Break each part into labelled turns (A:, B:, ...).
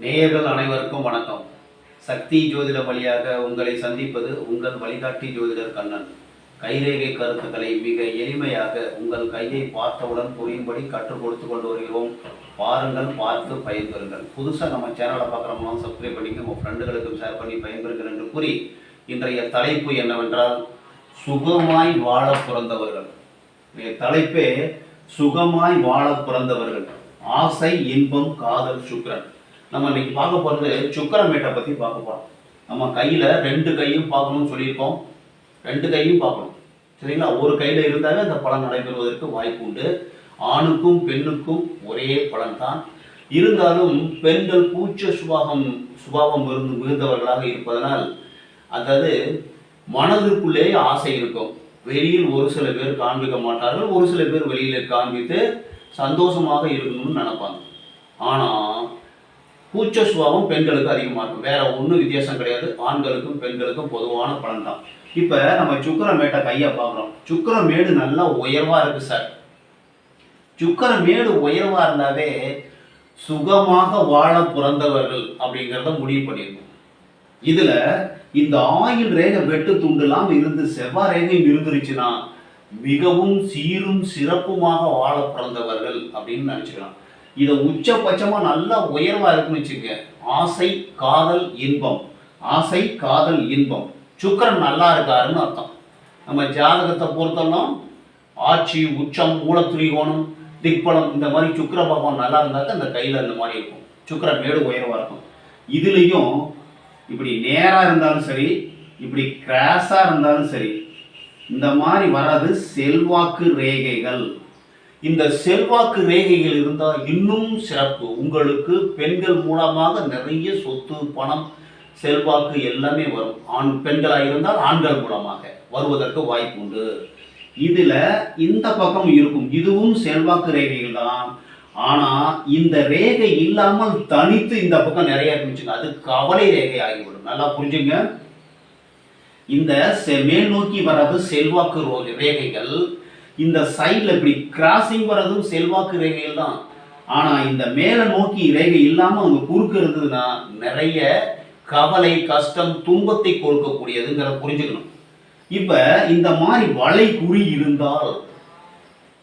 A: நேயர்கள் அனைவருக்கும் வணக்கம். சக்தி ஜோதிட வழியாக உங்களை சந்திப்பது உங்கள் வழிகாட்டி ஜோதிடர் கண்ணன். கைரேகை கருத்துக்களை மிக எளிமையாக உங்கள் கையை பார்த்தவுடன் புரியும்படி கற்றுக் கொடுத்து கொண்டு வருகிறோம். பாருங்கள் பார்த்து பயன்பெறுங்கள். புதுசாக நம்ம சேனலை பார்க்குறவங்களும் சப்ஸ்கிரைப் பண்ணிக்க உங்கள் ஃப்ரெண்டுகளுக்கும் ஷேர் பண்ணி பயன்பெறுங்கள் என்று கூறி இன்றைய தலைப்பு என்னவென்றால் சுகமாய் வாழ பிறந்தவர்கள். தலைப்பே சுகமாய் வாழ பிறந்தவர்கள். ஆசை இன்பம் காதல் சுக்கிரன். நம்ம இன்னைக்கு பார்க்க போகிறது சுக்கரமேட்டை பற்றி பார்க்க போகிறோம் நம்ம கையில் ரெண்டு கையும் பார்க்கணும்னு சொல்லியிருக்கோம். ரெண்டு கையும் பார்க்கணும். சரிங்களா? ஒரு கையில் இருந்தாலே அந்த பலன் நடைபெறுவதற்கு வாய்ப்பு உண்டு. ஆணுக்கும் பெண்ணுக்கும் ஒரே பலன் தான் இருந்தாலும் பெண்கள் கூச்ச சுபாவம் சுபாவம் இருந்து மிகுந்தவர்களாக இருப்பதனால் அதாவது மனதிற்குள்ளே ஆசை இருக்கும். வெளியில் ஒரு சில பேர் காண்பிக்க மாட்டார்கள். ஒரு சில பேர் வெளியில் காண்பித்து சந்தோஷமாக இருக்கணும்னு நினைப்பாங்க. ஆனால் கூச்ச சுபாவம் பெண்களுக்கு அதிகமாக இருக்கும். வேற ஒன்றும் வித்தியாசம் கிடையாது. ஆண்களுக்கும் பெண்களுக்கும் பொதுவான பலன் தான். இப்போ நம்ம சுக்கரமேட்டை கையை பார்க்குறோம். சுக்கரமேடு நல்லா உயர்வாக இருக்கு சார் சுக்கரமேடு உயர்வாக இருந்தாவே சுகமாக வாழ பிறந்தவர்கள் அப்படிங்கிறத முடிவு பண்ணியிருக்கோம் இதில் இந்த ஆயில் ரேகை வெட்டு துண்டுலாம் இருந்து செவ்வாய் ரேகையும் இருந்துருச்சுன்னா மிகவும் சீரும் சிறப்புமாக வாழ பிறந்தவர்கள் அப்படின்னு நினச்சிக்கலாம். இதை உச்சபட்சமாக நல்லா உயர்வாக இருக்குன்னு வச்சுக்க ஆசை காதல் இன்பம். ஆசை காதல் இன்பம். சுக்கிரன் நல்லா இருக்காருன்னு அர்த்தம். நம்ம ஜாதகத்தை பொறுத்தெல்லாம் ஆட்சி உச்சம் மூலத்துரிகோணம் திக்பலம் இந்த மாதிரி சுக்கிர பகவான் நல்லா இருந்தாக்க அந்த கையில் இந்த மாதிரி இருக்கும். சுக்கிர மேடு உயர்வாக இருக்கும். இதுலேயும் இப்படி நேராக இருந்தாலும் சரி இப்படி கிராஸாக இருந்தாலும் சரி இந்த மாதிரி வராது செல்வாக்கு ரேகைகள். இந்த செல்வாக்கு ரேகைகள் இருந்தால் இன்னும் சிறப்பு. உங்களுக்கு பெண்கள் மூலமாக நிறைய சொத்து பணம் செல்வாக்கு எல்லாமே வரும். ஆண் பெண்களாக இருந்தால் ஆண்கள் மூலமாக வருவதற்கு வாய்ப்பு உண்டு. இதில் இந்த பக்கம் இருக்கும். இதுவும் செல்வாக்கு ரேகைகள் தான். ஆனால் இந்த ரேகை இல்லாமல் தனித்து இந்த பக்கம் நிறைய இருந்துச்சுங்க அது கவலை ரேகை ஆகிவிடும். நல்லா புரிஞ்சுங்க. இந்த செ- மேல் நோக்கி வர்றது செல்வாக்கு ரோ- ரேகைகள் இந்த சைடில் இப்படி கிராசிங் வர்றதும் செல்வாக்கு ரேகைகள் தான் ஆனால் இந்த மேலே நோக்கி ரேகை இல்லாமல் அவங்க குறுக்கு இருந்ததுன்னா நிறைய கவலை கஷ்டம் துன்பத்தை கொடுக்கக்கூடியதுங்கிறத புரிஞ்சுக்கணும். இப்போ இந்த மாதிரி வலை குறி இருந்தால்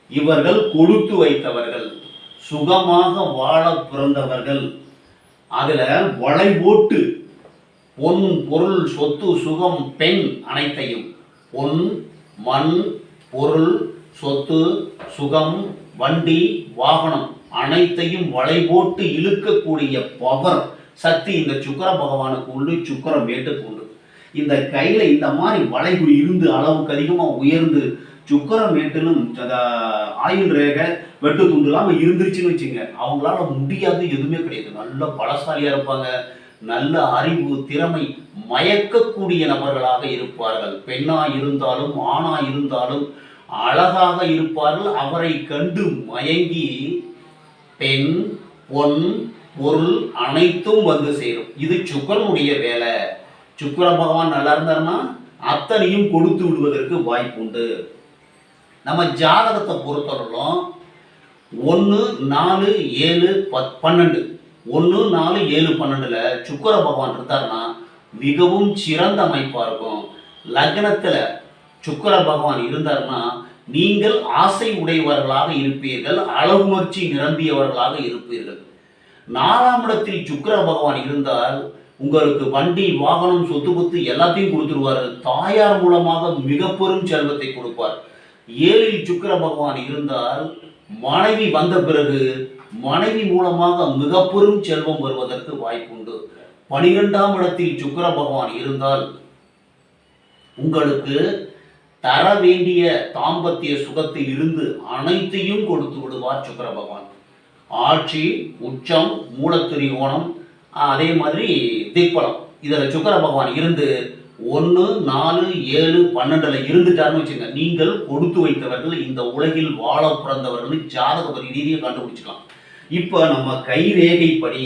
A: இவர்கள் கொடுத்து வைத்தவர்கள் சுகமாக வாழ பிறந்தவர்கள். அதில் வளை போட்டு பொன் பொருள் சொத்து சுகம் பெண் அனைத்தையும் பொன் மண் பொருள் சொத்து சுகம் வண்டி வாகனம் அனைத்தையும் வளை போட்டு இழுக்கக்கூடிய பவர் சக்தி இந்த சுக்கர பகவானுக்கு உண்டு சுக்கிர மேட்டுக்கு உண்டு. இந்த கையில இந்த மாதிரி வளைவு இருந்து அளவுக்கு அதிகமாக உயர்ந்து சுக்கிர மேட்டிலும் அந்த ஆயுள் ரேகை வெட்டு துண்டுலாம் இருந்துருச்சுன்னு வச்சுங்க அவங்களால முடியாது எதுவுமே கிடையாது. நல்ல பலசாலியாக இருப்பாங்க. நல்ல அறிவு திறமை மயக்கக்கூடிய நபர்களாக இருப்பார்கள். பெண்ணா இருந்தாலும் ஆணா இருந்தாலும் அழகாக இருப்பார்கள். அவரை கண்டு மயங்கி பெண் பொன் பொருள் அனைத்தும் வந்து சேரும். இது சுக்கரனுடைய வேலை. சுக்கர பகவான் நல்லா இருந்தாருன்னா அத்தனையும் கொடுத்து விடுவதற்கு வாய்ப்பு உண்டு. நம்ம ஜாதகத்தை பொறுத்தவரைக்கும் ஒன்று நாலு ஏழு பத் பன்னெண்டு. ஒன்று நாலு ஏழு பன்னெண்டுல சுக்கிர பகவான் இருந்தாருன்னா மிகவும் சிறந்த அமைப்பாக இருக்கும். லக்னத்தில் சுக்கிர பகவான் இருந்தாருன்னா நீங்கள் ஆசை உடையவர்களாக இருப்பீர்கள் அளவுணர்ச்சி நிரம்பியவர்களாக இருப்பீர்கள். நாலாம் இடத்தில் சுக்கிர பகவான் இருந்தால் உங்களுக்கு வண்டி வாகனம் சொத்து பத்து எல்லாத்தையும் கொடுத்துருவார். தாயார் மூலமாக மிக பெரும் செல்வத்தை கொடுப்பார். ஏழில் சுக்கிர பகவான் இருந்தால் மனைவி வந்த பிறகு மனைவி மூலமாக மிக பெரும் செல்வம் வருவதற்கு வாய்ப்புண்டு. பனிரெண்டாம் இடத்தில் சுக்கர பகவான் இருந்தால் உங்களுக்கு தர வேண்டிய தாம்பத்திய சுகத்தில் இருந்து அனைத்தையும் கொடுத்து விடுவார் சுக்கர பகவான். ஆட்சி உச்சம் மூலத்திரிகோணம் அதே மாதிரி திக்பலம். இதில் சுக்கர பகவான் இருந்து ஒன்று நாலு ஏழு பன்னெண்டுல இருந்துட்டாருன்னு வச்சுங்க நீங்கள் கொடுத்து வைத்தவர்கள் இந்த உலகில் வாழ பிறந்தவர்கள் ஜாதக ரீதியை கண்டுபிடிச்சிக்கலாம். இப்போ நம்ம கை ரேகைப்படி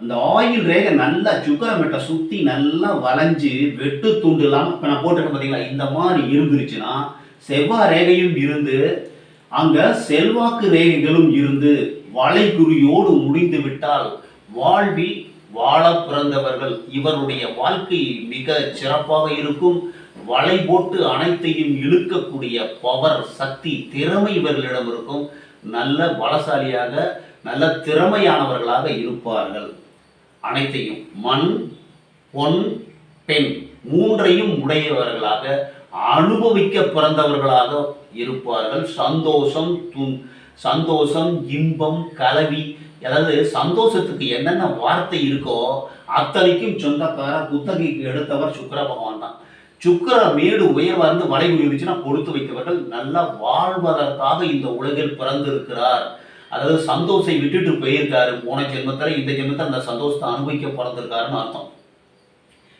A: அந்த ஆயில் ரேகை நல்லா சுக்கரமெட்டை சுற்றி நல்லா வளைஞ்சு வெட்டு துண்டு இல்லாமல் இப்போ நான் போட்டிருக்கேன் பார்த்தீங்களா இந்த மாதிரி இருந்துருச்சுன்னா செவ்வாய் ரேகையும் இருந்து அங்கே செல்வாக்கு ரேகைகளும் இருந்து வளைகுறியோடு முடிந்து விட்டால் வாழ்வில் வாழ பிறந்தவர்கள். இவருடைய வாழ்க்கை மிக சிறப்பாக இருக்கும். வலை போட்டு அனைத்தையும் இழுக்கக்கூடிய பவர் சக்தி திறமை இவர்களிடம் இருக்கும். நல்ல பலசாலியாக நல்ல திறமையானவர்களாக இருப்பார்கள். அனைத்தையும் மண் பொன் பெண் மூன்றையும் உடையவர்களாக அனுபவிக்க பிறந்தவர்களாக இருப்பார்கள். சந்தோஷம் துன் சந்தோஷம் இன்பம் கலவி அதாவது சந்தோஷத்துக்கு என்னென்ன வார்த்தை இருக்கோ அத்தனைக்கும் சொந்தக்கார குத்தகைக்கு எடுத்தவர் சுக்கர பகவான் தான். சுக்கர மேடு உயர்வார்ந்து வலை உயர்ந்துச்சுன்னா கொடுத்து வைத்தவர்கள் நல்லா வாழ்வதற்காக இந்த உலகில் பிறந்திருக்கிறார். அதாவது சந்தோஷை விட்டுட்டு போயிருக்காரு. போன ஜென்மத்தில் இந்த ஜென்மத்தில் அந்த சந்தோஷத்தை அனுபவிக்க பிறந்திருக்காருன்னு அர்த்தம்.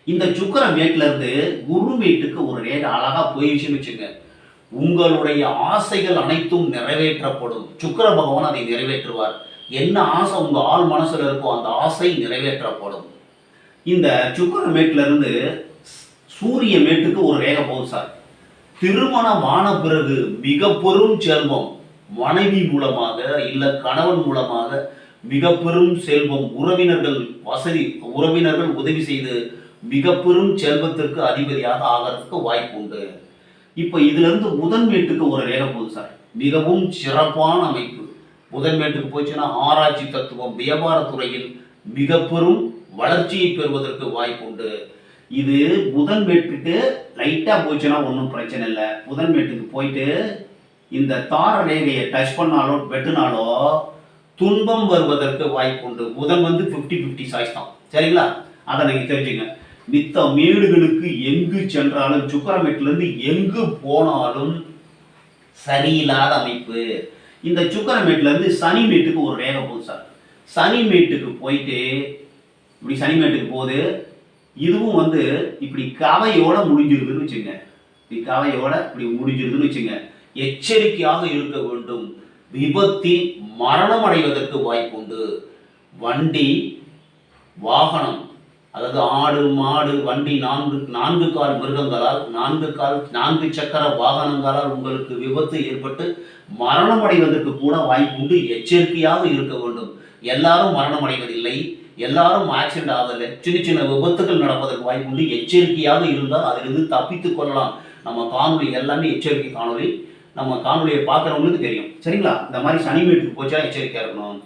A: இந்த சுக்கிர மேட்ல இருந்து குரு மேட்டுக்கு ஒரு ரேக அழகா போயிடுச்சுன்னு வச்சுங்க உங்களுடைய ஆசைகள் அனைத்தும் நிறைவேற்றப்படும். சுக்கிர பகவான் அதை நிறைவேற்றுவார். என்ன ஆசை உங்க ஆள் மனசுல இருக்கோ அந்த ஆசை நிறைவேற்றப்படும். இந்த சுக்கர மேட்ல இருந்து சூரிய மேட்டுக்கு ஒரு ரேகை போகுது சார். திருமணமான பிறகு மிக பெரும் செல்வம். மனைவி மூலமாக இல்லை கணவன் மூலமாக மிக பெரும் செல்வம் உறவினர்கள் வசதி உறவினர்கள் உதவி செய்து மிக பெரும் செல்வத்திற்கு அதிபதியாக ஆகிறதுக்கு வாய்ப்பு உண்டு. இப்போ இதுலேருந்து முதன் புதன் மேட்டுக்கு ஒரு ரேகம் போகுது சார். மிகவும் சிறப்பான அமைப்பு. முதன் மேட்டுக்கு போச்சுன்னா ஆராய்ச்சி தத்துவம் வியாபார துறையில் மிக பெரும் வளர்ச்சியை பெறுவதற்கு வாய்ப்பு உண்டு. இது புதன் மேட்டுக்கு லைட்டாக போச்சுன்னா ஒன்றும் பிரச்சனை இல்லை. புதன் மேட்டுக்கு போயிட்டு இந்த தார ரேகையை டச் பண்ணாலோ வெட்டினாலோ துன்பம் வருவதற்கு வாய்ப்பு உண்டு. புதன் வந்து ஃபிஃப்டி ஃபிஃப்டி சாய்ஸ் தான். சரிங்களா? அதை நீங்கள் தெரிஞ்சுங்க. மித்த மேடுகளுக்கு எங்கு சென்றாலும் சுக்கரமேட்டிலேருந்து எங்கு போனாலும் சரியில்லாத அமைப்பு. இந்த சுக்கரமேட்டிலேருந்து சனி மேட்டுக்கு ஒரு ரேகை போகுது சார். சனி மேட்டுக்கு போயிட்டு இப்படி சனி மேட்டுக்கு போகுது. இதுவும் வந்து இப்படி கவையோட முடிஞ்சிருதுன்னு வச்சுங்க இப்படி கவையோட இப்படி முடிஞ்சிருதுன்னு வச்சுங்க எச்சரிக்கையாக இருக்க வேண்டும். விபத்தில் மரணம் அடைவதற்கு வாய்ப்புண்டு. வண்டி வாகனம் அதாவது ஆடு மாடு வண்டி நான்கு நான்கு கால் மிருகங்களால் நான்கு கால் நான்கு சக்கர வாகனங்களால் உங்களுக்கு விபத்து ஏற்பட்டு மரணம் அடைவதற்கு கூட வாய்ப்புண்டு. எச்சரிக்கையாக இருக்க வேண்டும். எல்லாரும் மரணம் அடைவதில்லை எல்லாரும் ஆக்சிடென்ட் ஆகல சின்ன சின்ன விபத்துகள் நடப்பதற்கு வாய்ப்புண்டு. எச்சரிக்கையாக இருந்தால் அதிலிருந்து தப்பித்துக் கொள்ளலாம். நம்ம காணொலி எல்லாமே எச்சரிக்கை காணொலி நம்ம காணொலியை பார்க்குறவங்களுக்கு தெரியும். சரிங்களா? இந்த மாதிரி சனி வீட்டுக்கு போச்சா எச்சரிக்கையாக இருக்கணும்.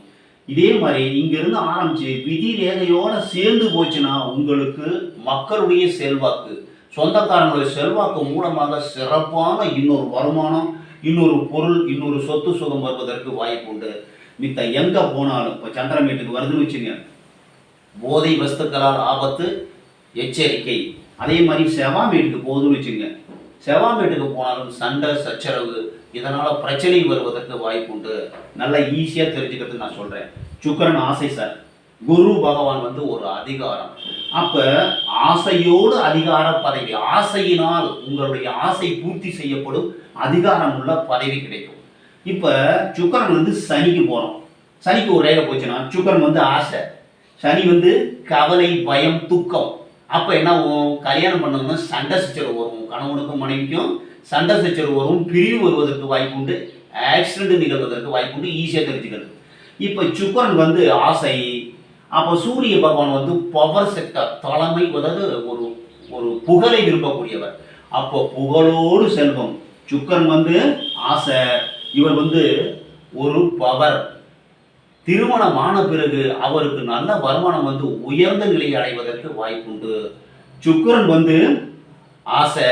A: இதே மாதிரி இங்கிருந்து ஆரம்பிச்சு விதி ரேகையோட சேர்ந்து போச்சுன்னா உங்களுக்கு மக்களுடைய செல்வாக்கு சொந்தக்காரங்களுடைய செல்வாக்கு மூலமாக சிறப்பான இன்னொரு வருமானம் இன்னொரு பொருள் இன்னொரு சொத்து சுகம் வருவதற்கு வாய்ப்பு உண்டு. மித்த எங்க போனாலும் இப்போ சந்திரமேட்டுக்கு வருதுன்னு வச்சுங்க. போதை வஸ்துக்களால் ஆபத்து எச்சரிக்கை. அதே மாதிரி செவாமேட்டுக்கு போகுதுன்னு வச்சுங்க. செவ்வாய் வீட்டுக்கு போனாலும் சண்டை சச்சரவு இதனால் பிரச்சனை வருவதற்கு வாய்ப்பு உண்டு. நல்லா ஈஸியாக தெரிஞ்சுக்கிறது நான் சொல்கிறேன் சுக்கரன் ஆசை சார். குரு பகவான் வந்து ஒரு அதிகாரம். அப்போ ஆசையோடு அதிகார பதவி ஆசையினால் உங்களுடைய ஆசை பூர்த்தி செய்யப்படும் அதிகாரம் உள்ள பதவி கிடைக்கும். இப்போ சுக்கரன் வந்து சனிக்கு போகிறோம் சனிக்கு ஒரு ரேகை போச்சுன்னா சுக்கரன் வந்து ஆசை. சனி வந்து கவலை பயம் துக்கம். அப்போ என்ன ஆகும்? கல்யாணம் பண்ணணும்னா சண்டை சச்சரவு வரும். கணவனுக்கும் மனைவிக்கும் சண்டை சச்சரவு வரும். பிரிவு வருவதற்கு வாய்ப்பு உண்டு. ஆக்சிடென்ட் நிகழ்வதற்கு வாய்ப்பு உண்டு. ஈஸியாக தெரிஞ்சுக்கிறது. இப்போ சுக்கரன் வந்து ஆசை. அப்போ சூரிய பகவான் வந்து பவர் செக்டர் தலைமை அதாவது ஒரு ஒரு புகழை விரும்பக்கூடியவர். அப்போ புகழோடு செல்வம். சுக்கரன் வந்து ஆசை. இவர் வந்து ஒரு பவர் திருமணம் ஆன பிறகு அவருக்கு நல்ல வருமானம் வந்து உயர்ந்த நிலையை அடைவதற்கு வாய்ப்புண்டு. சுக்கரன் வந்து ஆசை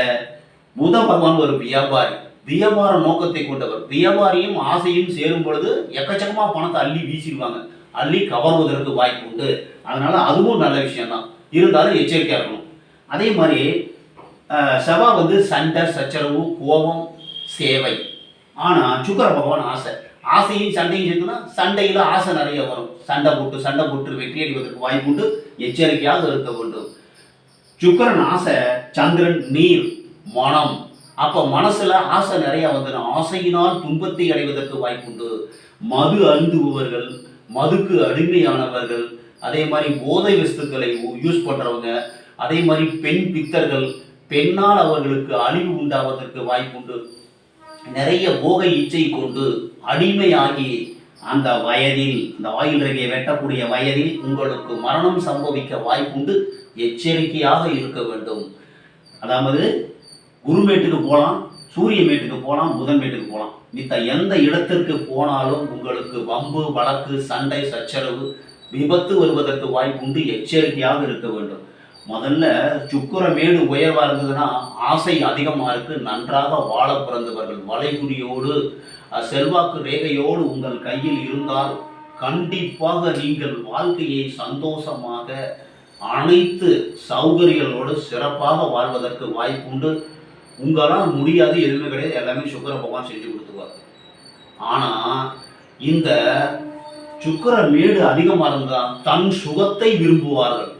A: புத பகவான் ஒரு வியாபாரி. வியாபார நோக்கத்தை கொண்டவர். வியாபாரியும் ஆசையும் சேரும் பொழுது எக்கச்சக்கமா பணத்தை அள்ளி வீசிடுவாங்க. அள்ளி கவர்வதற்கு வாய்ப்பு உண்டு அதனால அதுவும் நல்ல விஷயம்தான். இருந்தாலும் எச்சரிக்கையா இருக்கணும். அதே மாதிரி அஹ், செவ்வா வந்து சண்டை சச்சரவு கோபம் சேவை. ஆனால் சுக்கர பகவான் ஆசை. ஆசையும் சண்டையும் சேர்த்துனா சண்டையில் ஆசை நிறைய வரும். சண்டை போட்டு சண்டை போட்டு வெற்றி அடைவதற்கு வாய்ப்பு உண்டு எச்சரிக்கையாக இருக்க வேண்டும். சுக்கரன் ஆசை சந்திரன் நீர் மனம். அப்போ மனசில் ஆசை நிறைய வந்துடும். ஆசையினால் துன்பத்தை அடைவதற்கு வாய்ப்புண்டு. மது அருந்துபவர்கள் மதுக்கு அடிமையானவர்கள் அதே மாதிரி போதை வஸ்துக்களை யூஸ் பண்ணுறவங்க அதே மாதிரி பெண் பித்தர்கள் பெண்ணால் அவர்களுக்கு அழிவு உண்டாவதற்கு வாய்ப்புண்டு. நிறைய போக இச்சை கொண்டு அடிமையாகி அந்த வயதில் இந்த ஆயில் ரகையை வெட்டக்கூடிய வயதில் உங்களுக்கு மரணம் சம்பவிக்க வாய்ப்புண்டு எச்சரிக்கையாக இருக்க வேண்டும். அதாவது குருமேட்டுக்கு போகலாம் சூரிய மேட்டுக்கு போகலாம் புதன் மேட்டுக்கு போகலாம் மித்த எந்த இடத்திற்கு போனாலும் உங்களுக்கு வம்பு வழக்கு சண்டை சச்சரவு விபத்து வருவதற்கு வாய்ப்புண்டு எச்சரிக்கையாக இருக்க வேண்டும். முதல்ல சுக்கிரமேடு உயர்வா இருந்ததுன்னா ஆசை அதிகமா இருக்கு. நன்றாக வாழ பிறந்தவர்கள் வளைகுடியோடு செல்வாக்கு ரேகையோடு உங்கள் கையில் இருந்தால் கண்டிப்பாக நீங்கள் வாழ்க்கையை சந்தோஷமாக அனைத்து சௌகரியங்களோடு சிறப்பாக வாழ்வதற்கு வாய்ப்புண்டு. உங்களால் முடியாது எதுவுமே கிடையாது. எல்லாமே சுக்கிர பகவான் செஞ்சு கொடுத்துருவார். ஆனால் இந்த சுக்கர மேடு அதிகமாக இருந்தால் தன் சுகத்தை விரும்புவார்கள்.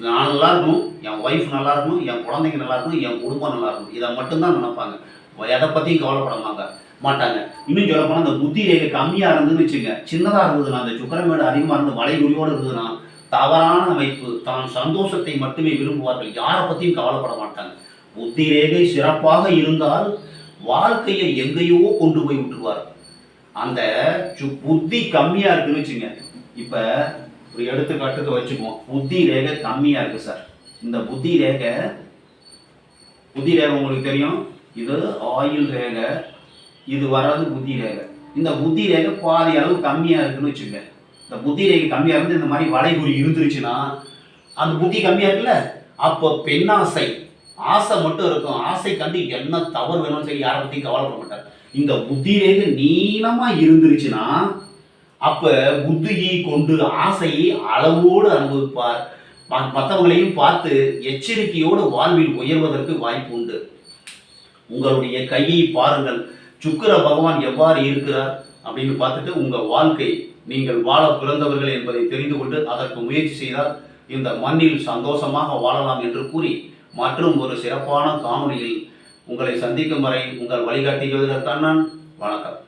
A: நான் நல்லா இருக்கணும் என் ஒய்ஃப் நல்லா இருக்கணும் என் குழந்தைங்க நல்லா இருக்கணும் என் குடும்பம் நல்லா இருக்கணும் இதை மட்டும்தான் நினைப்பாங்க. எதை பற்றியும் கவலைப்பட மாட்டாங்க மாட்டாங்க. இன்னும் சொல்ல போனால் அந்த புத்தி ரேகை கம்மியாக இருந்ததுன்னு வச்சுங்க. சின்னதாக இருந்ததுன்னா அந்த சுக்கரமேடு அதிகமாக இருந்து வளைகுறியோடு இருந்ததுன்னா தவறான அமைப்பு தான் சந்தோஷத்தை மட்டுமே விரும்புவார்கள். யாரை பற்றியும் கவலைப்பட மாட்டாங்க. புத்தி ரேகை சிறப்பாக இருந்தால் வாழ்க்கையை எங்கேயோ கொண்டு போய் விட்டுருவார். அந்த சு- புத்தி கம்மியாக இருக்குன்னு வச்சுங்க. இப்போ ஒரு எடுத்துக்காட்டுக்கு வச்சுக்குவோம். புத்தி ரேகை கம்மியாக இருக்குது சார். இந்த புத்தி ரேகை புத்தி ரேகை உங்களுக்கு தெரியும். இது ஆயில் ரேகை இது வர்றது புத்தி ரேகை. இந்த புத்தி ரேகை பாதி அளவு கம்மியாக இருக்குன்னு வச்சுங்க இந்த புத்தி ரேகை கம்மியாக இருந்து இந்த மாதிரி வளைகுறி இருந்துருச்சுன்னா அந்த புத்தி கம்மியாக இருக்குல்ல? அப்போ பெண்ணாசை ஆசை மட்டும் இருக்கும். ஆசை கண்டு என்ன தவறு வேணும்னு சொல்லி யாரை பற்றியும் கவலைப்பட மாட்டார். இந்த புத்தி ரேகை நீளமாக இருந்துருச்சுன்னா அப்ப புத்தியை கொண்டு ஆசையை அளவோடு அனுபவிப்பார். மற்றவங்களையும் பார்த்து எச்சரிக்கையோடு வாழ்வில் உயர்வதற்கு வாய்ப்பு உண்டு. உங்களுடைய கையை பாருங்கள். சுக்கிர பகவான் எவ்வாறு இருக்கிறார் அப்படின்னு பார்த்துட்டு உங்கள் வாழ்க்கை நீங்கள் வாழ பிறந்தவர்கள் என்பதை தெரிந்து கொண்டு அதற்கு முயற்சி செய்தால் இந்த மண்ணில் சந்தோஷமாக வாழலாம் என்று கூறி மற்றும் ஒரு சிறப்பான காணொலியில் உங்களை சந்திக்கும் வரை உங்கள் வழிகாட்டி ஜோதிடர் கண்ணன் வணக்கம்.